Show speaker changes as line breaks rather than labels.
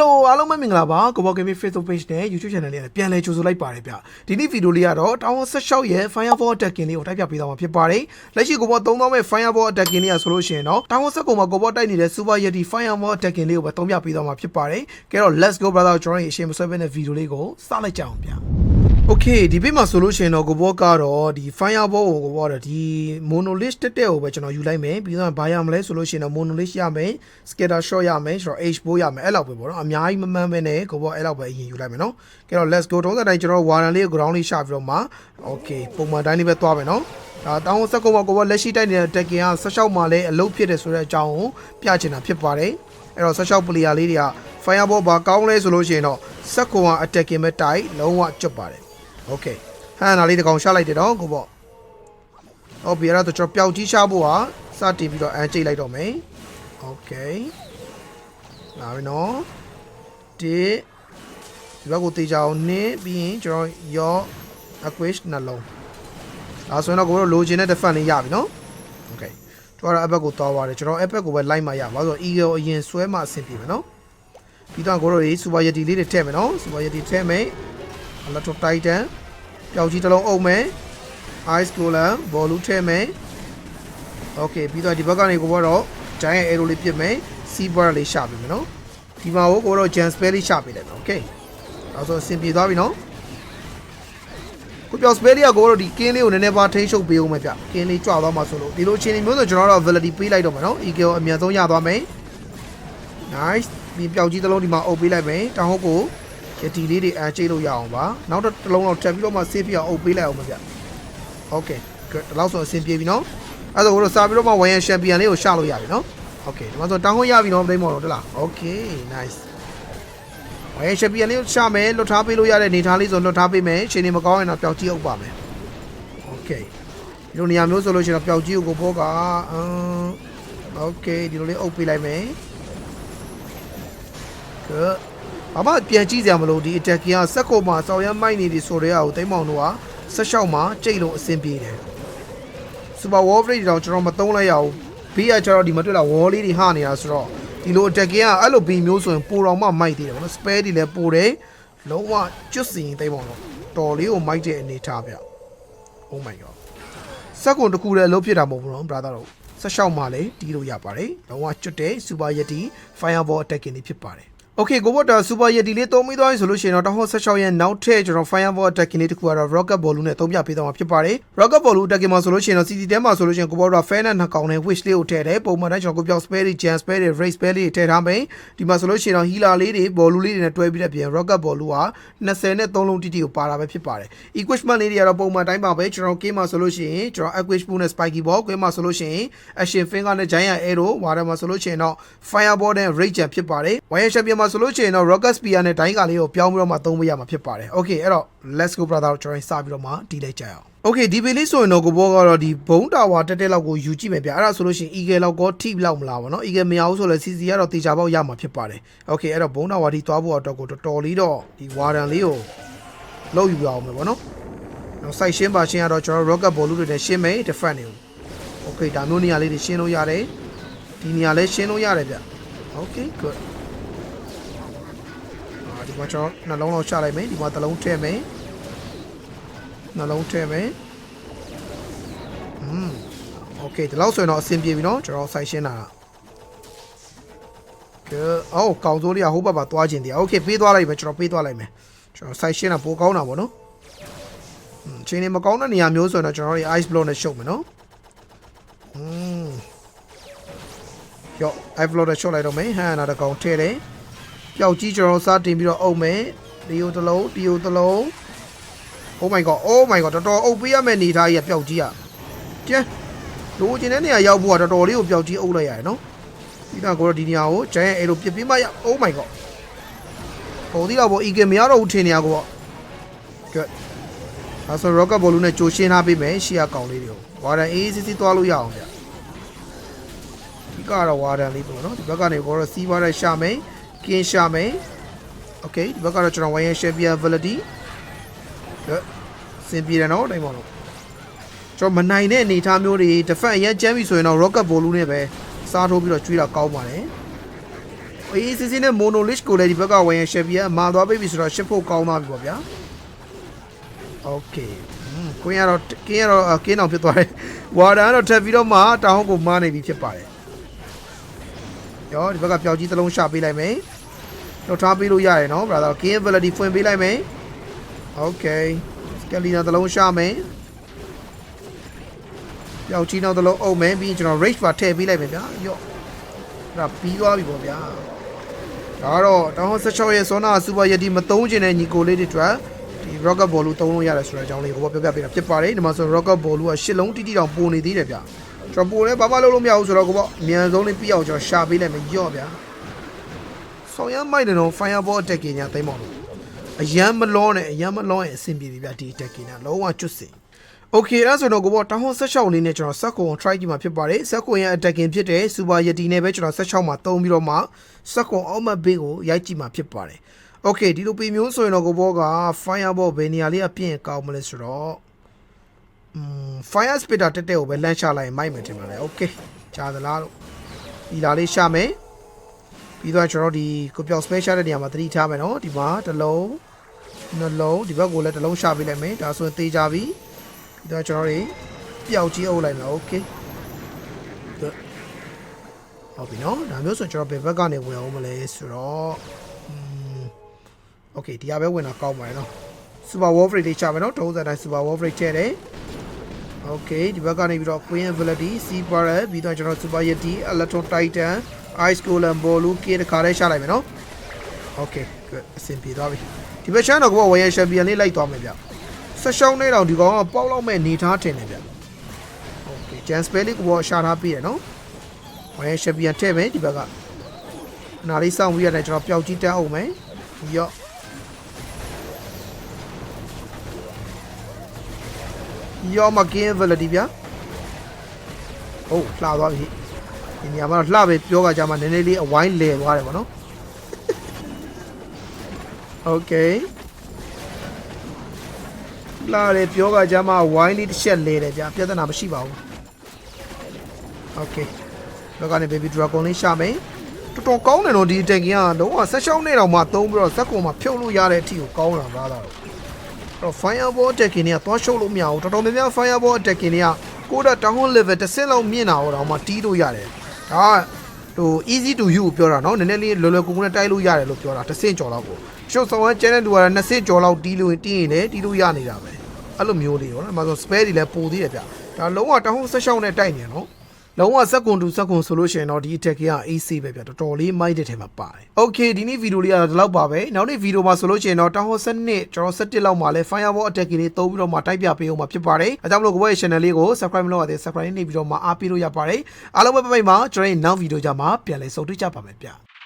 Hello အားလုံးပဲမင်္ဂလာပါကိုဘော Gaming Facebook Page နဲ့ YouTube Channel လေးနဲ့ပြန်လည်ကြိုဆိုလိုက်ပါတယ်ဗျဒီနေ့ဗီဒီယိုလေးကတော့တောင်း16ရဲ့ Firewall Attacking လေးကိုတိုက်ပြပေးသွားမှာဖြစ်ပါတယ်လက်ရှိကိုဘော3000မဲ့ Firewall Attacking လေးကဆိုလို့ရှိရင်တော့တောင်း16မှာကိုဘောတိုက်နေတဲ့ Super Yeti Firewall Attacking လေးကိုပဲသုံးပြပေးသွားမှာဖြစ်ပါတယ်ကဲတော့ Let's go brother ကျွန်တော်ရဲ့အရှင်မဆွဲဘဲတဲ့ဗီဒီယိုလေးကိုစလိုက်ကြအောင်ဗျ Okay ဒီဘေးမှာဆိုလို့ရှိရင်တော့ကိုဘောကတော့ဒီ Firewall ကိုကိုဘောကတော့ဒီ monolith တက်တဲ့ကိုပဲကျွန်တော်ယူလိုက်မယ်ပြီးတော့ဘာရမလဲဆိုလို့ရှိရင်တော့ monolith ရမယ် scatter shot ရမယ်ဆိုတော့ h bow ရမယ်အဲ့လောက်ပဲပေါ့နော်အများကြီးမမှန်းပဲနဲ့ကိုဘောအဲ့လောက်ပဲအရင်ယူလိုက်မယ်နော်ကဲတော့ let's go တုံးတဲ့တိုင်းကျွန်တော် warren လေးကို ground လေးရှာပြီးတော့မှ okay ပုံမှန်တိုင်းလေးပဲသွားမယ်နော်ဒါတောင်းဆက်ကုန်းမှာကိုဘောလက်ရှိတိုက်နေတဲ့ tacking က16မှာလည်းအလုပ်ဖြစ်တယ်ဆိုတဲ့အကြောင်းကိုပြချင်တာဖြစ်ပါတယ်အဲ့တော့16 player လေးတွေက Firewall ဘာကောင်းလဲဆိုလို့ရှိရင်တော့စက်ကွန်က attacking ပဲတိုက်လုံးဝကျွတ်ပါတယ် โอเคဟန်နာလေးတကောင်ရှာလိုက်တယ်တော့ကိုပေါ့ဟုတ်ပြီအဲ့တော့ကျွန်တော်ပျောက်ကြီးရှာဖို့ဟာစတင်ပြီးတော့အန်ကျိတ်လိုက်တော့မယ်โอเคလာပြီနော်ဒီဒီဘက်ကိုတေးကြအောင်နင်းပြီးရင်ကျွန်တော်ရော acquist နှလုံးဒါဆိုရင်တော့ကိုတို့လိုချင်တဲ့ defense လေးရပြီနော်โอเคကျွန်တော်အဘက်ကိုသွားပါတယ်ကျွန်တော်အဘက်ကိုပဲလိုက်မှရပါဆိုတော့ eagle အရင်ဆွဲမှအဆင်ပြေမယ်နော်ပြီးတော့ကိုတို့ဒီ super yeti လေးတွေထည့်မယ်နော် super yeti ထည့်မယ် Electro Titan ပျောက်ကြီးတစ်လုံးအုပ်မယ် Ice Golem ဘောလူထဲမယ် Okay ပြီးတော့ဒီဘက်ကနေကိုကတော့ Giant Arrow လေးပြစ်မယ် Sea Bar လေးရှာပေးမယ်နော်ဒီမှာကိုကတော့ Gen Spell လေးရှာပေးလိုက်မယ် Okay အဲဆိုအဆင်ပြေသွားပြီနော်ကိုပြော spell လေးကကိုကတော့ဒီ king လေးကိုနည်းနည်းပါထိန်းချုပ်ပေးအောင်မယ်ဗျ king လေးကြွသွားမှာဆိုလို့ဒီလိုအချိန်မျိုးဆိုကျွန်တော်တို့ ability ပေးလိုက်တော့မှာနော် eagle အမြန်ဆုံးရသွားမယ် nice ပြီးပျောက်ကြီးတစ်လုံးဒီမှာအုပ်ပေးလိုက်မယ်တောင်ဟုတ်ကို ကဲဒီလေးတွေအန်ချိတ်လို့ရအောင်ပါနောက်တစ်လုံးတော့တက်ပြီးတော့မှ save ပြအောင်အုပ်ပေးလိုက်အောင်ပါဗျ Okay good ဒီလောက်ဆိုအဆင်ပြေပြီနော်အဲ့ဒါကိုတော့စာပြီးတော့မှ Wayan Champion လေးကိုရှာလို့ရပြီနော် Okay ဒီမှာဆိုတောင်းခွင့်ရပြီနော်ပြိမော်တော့တလား Okay nice ဝယ်ရှပီယန်လေးရှာမယ်လွတ်ထားပေးလို့ရတဲ့နေထားလေးဆိုလွတ်ထားပေးမယ်ရှင်နေမကောင်းရင်တော့ပျောက်ကြည့်အောင်ပါမယ်။ Okay ဒီလိုနေရာမျိုးဆိုလို့ရှိရင်တော့ပျောက်ကြည့်ကိုဘောကအမ် Okay ဒီလိုလေးအုပ်ပေးလိုက်မယ်။ Good ဘာမှပြန်ကြည့်စရာမလိုဒီ attack ကစက်ကုံမှာစောင်ရမ်းမိုက်နေပြီဆိုတဲ့အောင်တိမ်မောင်တို့ကဆက်လျှောက်မှာကြိတ်လုံးအဆင်ပြေတယ် super wall break တောင်ကျွန်တော်မသုံးလိုက်ရဘူးဘေးကကျတော့ဒီမတွေ့လား wall လေးတွေဟာနေတာဆိုတော့ဒီလို attack ကအဲ့လိုဘီမျိုးဆိုရင်ပိုတော်မှမိုက်သေးတယ်ဗောနော် spare တွေလည်းပိုတယ်လုံးဝကျွတ်စီရင်တိမ်မောင်တော့တော်လေးကိုမိုက်တဲ့အနေထားဗျ oh my god စက်ကုံတစ်ခုလည်းလုံးဖြစ်တာမဟုတ်ဘူးနော် brother တို့ဆက်လျှောက်မှာလည်းတီးလို့ရပါတယ်လုံးဝကျွတ်တဲ့ super yeti fireball attacking တွေဖြစ်ပါတယ် Okay ကိုဘောတာ Super Yeti လေးသုံးပြီးသွားပြီဆိုလို့ရှိရင်တော့တောင်းဟော16ရဲ့နောက်ထပ်ကျွန်တော် Firewall attacking လေးတစ်ခုကတော့ Rocket Ball နဲ့သုံးပြပေးသွားမှာဖြစ်ပါတယ် Rocket Ball attacking မှာဆိုလို့ရှိရင်တော့ CC တဲမှာဆိုလို့ရှိရင်ကိုဘောတာ Fan နဲ့နှစ်ကောင်နဲ့ Wish လေးကိုထည့်တယ်ပုံမှန်တိုင်းကျွန်တော်ကိုပြောက် Spare တွေ Gen Spare တွေ Race Spare တွေထည့်ထားမယ်ဒီမှာဆိုလို့ရှိရင်တော့ Healer လေးတွေ Ball လေးတွေနဲ့တွဲပြီးတဲ့ပြင် Rocket Ball က20နဲ့3လုံးတိတိကိုပါတာပဲဖြစ်ပါတယ် Equipment လေးတွေကတော့ပုံမှန်တိုင်းပါပဲကျွန်တော် Game မှာဆိုလို့ရှိရင်ကျွန်တော် Equish Pool နဲ့ Spiky Ball ကွင်းမှာဆိုလို့ရှိရင် Action Finger နဲ့ Giant Arrow ဝါရမှာဆိုလို့ရှိရင်တော့ Fireball နဲ့ Rage Jam ဖြစ်ပါတယ် Wire Champion မှာဆိုလို့ရှိရင်တော့ Rocket Spear နဲ့ဒိုင်းကာလေးကိုပြောင်းပြီးတော့မှသုံးပေးရမှာဖြစ်ပါတယ်။ Okay အဲ့တော့ let's go brother ကျွန်တော်စပြီးတော့မှတီးလိုက်ကြရအောင်။ Okay ဒီပေလေးဆိုရင်တော့ကိုဘောကတော့ဒီဘုံတာဝါတက်တက်လောက်ကိုယူကြည့်မယ်ဗျ။အဲ့ဒါဆိုလို့ရှိရင် Eagle လောက်ကောထိလောက်မလားဗောနော်။ Eagle မရဘူးဆိုလည်း CC ကတော့တေချာပေါက်ရမှာဖြစ်ပါတယ်။ Okay အဲ့တော့ဘုံတာဝါဒီသွားဖို့တော့ကိုတော်တော်လေးတော့ဒီ Warden လေးကိုလောက်ယူရအောင်မယ်ဗောနော်။နောက် site ရှင်းပါရှင်းရတော့ကျွန်တော် Rocket Ball တွေနဲ့ရှင်းမယ် defend တွေကို။ Okay ဒါမျိုးနေရာလေးတွေရှင်းလို့ရတယ်။ဒီနေရာလေးရှင်းလို့ရတယ်ဗျ။ Okay good ဒီမှာကျွန်တော်နှလုံးလောက်ချလိုက်မယ်ဒီမှာတစ်လုံးထည့်မယ်နှလုံးထည့်မယ်อืมโอเคဒီလောက်ဆိုရင်တော့အဆင်ပြေပြီเนาะကျွန်တော်ဆိုင်ရှင်းတာကဲအော်ကောင်စိုးလေးကဟိုဘက်မှာသွားခြင်းတရားโอเคပေးသွားလိုက်မယ်ကျွန်တော်ပေးသွားလိုက်မယ်ကျွန်တော်ဆိုင်ရှင်းတာပိုကောင်းတာပေါ့နော်อืมချိန်နေမကောင်းတဲ့နေရာမျိုးဆိုရင်တော့ကျွန်တော်တို့ ice block နဲ့ရှုပ်မယ်နော်อืมယော ice block နဲ့ရှုပ်လိုက်တော့မယ်ဟန်နာတကောင်ထည့်တယ် ပျောက်ကြီးကျွန်တော်စားတင်ပြီးတော့အုပ်မယ်ဒီယိုတစ်လုံးဒီယိုတစ်လုံး Oh my god Oh my god တော်တော်အုပ်ပေးရမယ့်နေသားကြီးကပျောက်ကြီးอ่ะကျန်းလိုချင်တဲ့နေရာရောက်ဖို့ကတော်တော်လေးကိုပျောက်ကြီးအုပ်လိုက်ရတယ်နော်ဒီကကိုတော့ဒီနေရာကို giant အဲ့လိုပြစ်ပြီးမှရ Oh my god ဟိုဒီတော့ဘော eagle မရတော့ဘူးထင်နေရကိုပေါ့ good ဒါဆို rocket ball နဲ့ကြိုရှင်းထားပေးမယ်ရှေ့ကကောင်လေးတွေကို warden ACC သွားလို့ရအောင်ဗျဒီကတော့ warden လေးပေါ့နော်ဒီဘက်ကနေကိုတော့စီးပွားတဲ့ရှာမယ် ကင်းရှာမယ် okay ဒီဘက်ကတော့ကျွန်တော် wire champion validity စင်ပြေတယ်နော်တိုင်းပါလို့ကျွန်တော်မနိုင်တဲ့အနေအထားမျိုးတွေ defense အရင်ကျမ်းပြီဆိုရင်တော့ rocket ball နဲ့ပဲစားထိုးပြီးတော့ကျွေးတာကောင်းပါတယ်အေးစစ်စစ်နဲ့ mono leash ကိုလည်းဒီဘက်က wire champion အမာသွားပြီဆိုတော့ရှစ်ဖို့ကောင်းသွားပြီပေါ့ဗျာ okay ကိုင်းကတော့ကင်းကတော့ကင်းအောင်ဖြစ်သွားတယ်ဝါဒန်ကတော့ထပ်ပြီးတော့မှတောင်းကိုမားနေပြီဖြစ်ပါတယ် ရောဒီဘက်ကပျောက်ကြီးသလုံးရှာပေးလိုက်မယ်တော့ထားပေးလို့ရတယ်နော် brother king ability ဖွင့်ပေးလိုက်မယ် okay skeleton သလုံးရှာမယ်ပျောက်ကြီးနောက်သလုံးအုပ်မယ်ပြီးကျွန်တော် rage bar ထည့်ပေးလိုက်မယ်ဗျာရော့အဲ့ဒါပြီးသွားပြီပေါ့ဗျာဒါကတော့2016ရဲ့ Sona Super Yeti မသုံးကျင်တဲ့ညီကိုလေးတွေအတွက်ဒီ rocket ball လို့သုံးလို့ရတယ်ဆိုတဲ့အကြောင်းလေးကိုပြောပြပေးတာဖြစ်ပါတယ်ဒီမှာဆို rocket ball က၈လုံးတိတိတောင်ပုံနေသေးတယ်ဗျာ ကျွန်တော်ပိုလဲဘာမှလုပ်လို့မရဘူးဆိုတော့ကိုပေါ့အမြန်ဆုံးလေးပြီးအောင်ကျွန်တော်ရှာပေးလိုက်မယ်ညော့ဗျဆောင်းရမ်းမိုက်တယ်တော့ fireball attack ညာသိမ်းပါလို့အရန်မလောနဲ့အရန်မလောရင်အဆင်ပြေပြီဗျဒီ attack ညာလုံးဝကျွတ်စင် Okay အဲ့ဒါဆိုတော့ကိုပေါ့တောင်း16လေးနဲ့ကျွန်တော်စက်ကုံ try ကြည့်မှာဖြစ်ပါတယ်စက်ကုံရဲ့ attacking ဖြစ်တဲ့ super yeti နဲ့ပဲကျွန်တော်16မှာတုံးပြီးတော့မှစက်ကုံအောက်မဘေးကိုရိုက်ကြည့်မှာဖြစ်ပါတယ် Okay ဒီလိုပေမျိုးဆိုရင်တော့ကိုပေါ့က fireball ဘယ်နေရာလေးအပြည့်ကောင်းမလဲဆိုတော့ um fire spitter တက်တဲ့ကိုပဲလမ်းချလိုက်ရင်မိုက်မယ်ထင်ပါတယ် Okay ကြားသလားလို့ဒီလာလေးရှာမယ်ပြီးတော့ကျွန်တော်ဒီကိုပြောက် special တဲ့နေရာမှာသတိထားမယ်နော်ဒီမှာတစ်လုံးနှလုံးဒီဘက်ကိုလည်းတစ်လုံးရှာပေးလိုက်မယ်ဒါဆိုရင်သေချာပြီ ပြီးတော့ကျွန်တော်တွေပျောက်ကြီးအုပ်လိုက်မယ်โอเคဟုတ်ပြီနော်ဒါမျိုးဆိုရင်ကျွန်တော်ဘယ်ဘက်ကနေဝင်အောင်မလဲဆိုတော့อืมโอเคဒီကပဲဝင်တာကောင်းပါတယ်နော် super wolf rate လေးချမယ်နော်တုံးစံတိုင်း super wolf rate ထည့်တယ် Okay ဒီဘက်ကနေပြီးတော့ Queen Ability C Barrel ပြီးတော့ကျွန်တော် Super Yeti Electro Titan Ice Golem Ball လို့ K တခါလေးရှာလိုက်မယ်နော် Okay good အဆင်ပြေသွားပြီဒီဘက်ချမ်းတော့ကိုကဝယ်ရ Champion လေးလိုက်သွားမယ်ဗျဆက်ရှောင်းနေတော့ဒီကောင်ကပေါက်လောက်မဲ့နေထားတင်တယ်ဗျ Okay Jan Spell လေးကိုကရှာထားပြီးရနော်ဝယ်ရ Champion ထည့်မယ်ဒီဘက်ကနားလေးစောင့်ပြီးရတယ်ကျွန်တော်ပျောက်ကြီးတက်အောင်မယ်ပြီးတော့ ရောမကင်း ability ဗျာဟုတ်လှသွားပြီဒီနေရာမှာတော့လှပဲပြောကြကြမှာနည်းနည်းလေးအဝိုင်းလဲသွားတယ်ဗောနော် Okay လာလေပြောကြကြမှာဝိုင်းလေးတစ်ချက်လဲတယ်ဗျာပြဿနာမရှိပါဘူး Okay လောကနေ baby dragon လေးရှာမယ်တော်တော်ကောင်းတယ်နော်ဒီတက်ကင်ကလုံးဝဆက်ရှောင်းနေတော့မှသုံးပြီးတော့ဇက်ကုံမှာဖြုတ်လို့ရတဲ့အထီကိုကောင်းတာပါလားတော့ တော့ fireball attacking တွေကသွားရှုပ်လို့မရဘူးတော်တော်များများ fireball attacking တွေကကိုယ်တော့ down level တစ်ဆင့်လောက်မြင့်တာဟောတော့မှတီးလို့ရတယ်ဒါကဟို easy to use ပြောတာเนาะနည်းနည်းလေးလွယ်လွယ်ကူကူနဲ့တိုက်လို့ရတယ်လို့ပြောတာတစ်ဆင့်ကျော်လောက်ကိုရှုပ်ဆောင်ရကျန်တဲ့လူကလည်းနှစ်ဆင့်ကျော်လောက်တီးလို့တီးရင်လည်းတီးလို့ရနေတာပဲအဲ့လိုမျိုးလေးဟောနော်အမှဆို spare တွေလည်းပိုသေးတယ်ဗျဒါလုံးဝတောင်းဆက်ရှောင်းနဲ့တိုက်နေနော် လုံးဝစက်ကွန်တူစက်ကွန်ဆိုလို့ရှိရင်တော့ဒီ attack က AC ပဲဗျတော်တော်လေးမိုက်တဲ့ထဲမှာပါတယ်။ Okay ဒီနေ့ဗီဒီယိုလေးကတော့ဒီလောက်ပါပဲ။နောက်နေ့ဗီဒီယိုမှာဆိုလို့ရှိရင်တော့တောင်းဟောစနစ်ကျွန်တော်17လောက်မှာလဲ Firewall attack လေးသုံးပြီးတော့မှတိုက်ပြပေးအောင်မှာဖြစ်ပါတယ်။အဲကြောင့်မလို့ကိုယ့်ရဲ့ channel လေးကို subscribe မလုပ်ရသေး subscribe နေပြီးတော့မှအားပေးလို့ရပါတယ်။အားလုံးပဲပြပိတ်မှာကျွန်တော်ရဲ့နောက်ဗီဒီယိုကြမှာပြန်လည်ဆုံတွေ့ကြပါမယ်ဗျ။